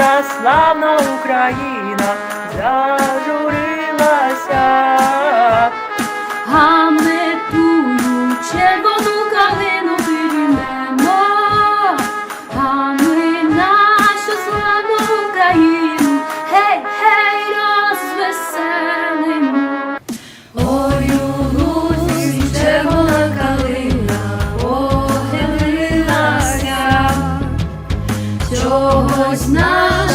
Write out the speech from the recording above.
наша славна Україна зажурилася. А похилилася, чогось наша славна Україна